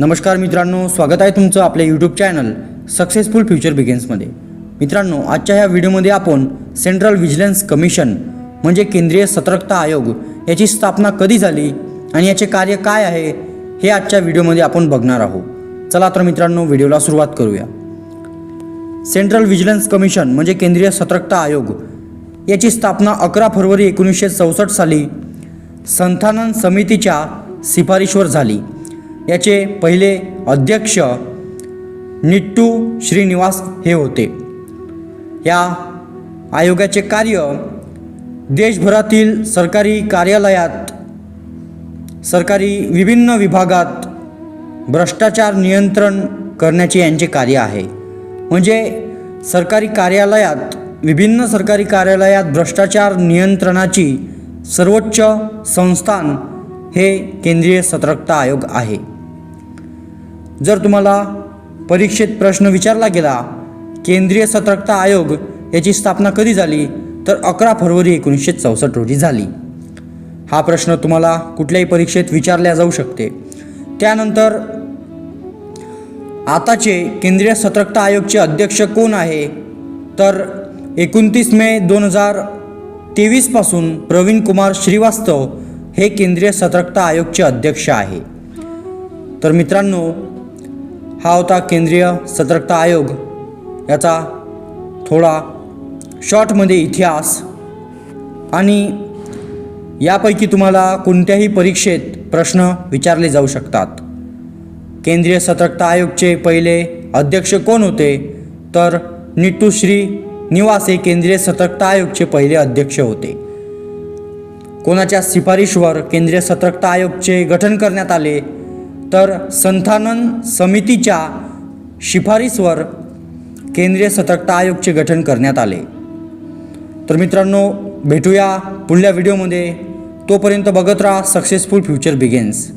नमस्कार मित्रांनो स्वागत आहे तुमचं आपल्या यूट्यूब चॅनल सक्सेसफुल फ्युचर बिगिन्समध्ये मित्रांनो आजच्या ह्या व्हिडिओमध्ये आपण सेंट्रल व्हिजिलन्स कमिशन म्हणजे केंद्रीय सतर्कता आयोग याची स्थापना कधी झाली आणि याचे कार्य काय आहे हे आजच्या व्हिडिओमध्ये आपण बघणार आहोत. चला तर मित्रांनो व्हिडिओला सुरुवात करूया. सेंट्रल व्हिजिलन्स कमिशन म्हणजे केंद्रीय सतर्कता आयोग याची स्थापना अकरा फरवरी एकोणीसशे चौसष्ट साली संथानन समितीच्या शिफारशीवर झाली. याचे पहिले अध्यक्ष निट्टू श्रीनिवास हे होते. या आयोगाचे कार्य देशभरातील सरकारी कार्यालयात सरकारी विभिन्न विभागात भ्रष्टाचार नियंत्रण करण्याचे यांचे कार्य आहे. म्हणजे सरकारी कार्यालयात विभिन्न सरकारी कार्यालयात भ्रष्टाचार नियंत्रणाची सर्वोच्च संस्थान हे केंद्रीय सतर्कता आयोग आहे. जर तुम्हाला परीक्षेत प्रश्न विचारला गेला केंद्रीय सतर्कता आयोग याची स्थापना कधी झाली तर अकरा फरवरी एकोणीसशे चौसष्ट रोजी झाली. हा प्रश्न तुम्हाला कुठल्याही परीक्षेत विचारल्या जाऊ शकते. त्यानंतर आताचे केंद्रीय सतर्कता आयोगचे अध्यक्ष कोण आहे? तर एकोणतीस मे दोन हजार तेवीसपासून प्रवीण कुमार श्रीवास्तव हे केंद्रीय सतर्कता आयोगचे अध्यक्ष आहे. तर मित्रांनो हा होता केंद्रीय सतर्कता आयोग. याचा थोडा शॉर्टमध्ये इतिहास. आणि यापैकी तुम्हाला कोणत्याही परीक्षेत प्रश्न विचारले जाऊ शकतात. केंद्रीय सतर्कता आयोगचे पहिले अध्यक्ष कोण होते? तर निट्टू श्री निवास हे केंद्रीय सतर्कता आयोगचे पहिले अध्यक्ष होते. कोणाच्या शिफारशीवर केंद्रीय सतर्कता आयोगचे गठन करण्यात आले? तर संथानन समितीच्या शिफारशीवर केंद्रीय सतर्कता आयोगचे गठन करण्यात आले. तर मित्रांनो भेटूया पुढल्या व्हिडिओमध्ये. तोपर्यंत बघत राहा सक्सेसफुल फ्युचर बिगेन्स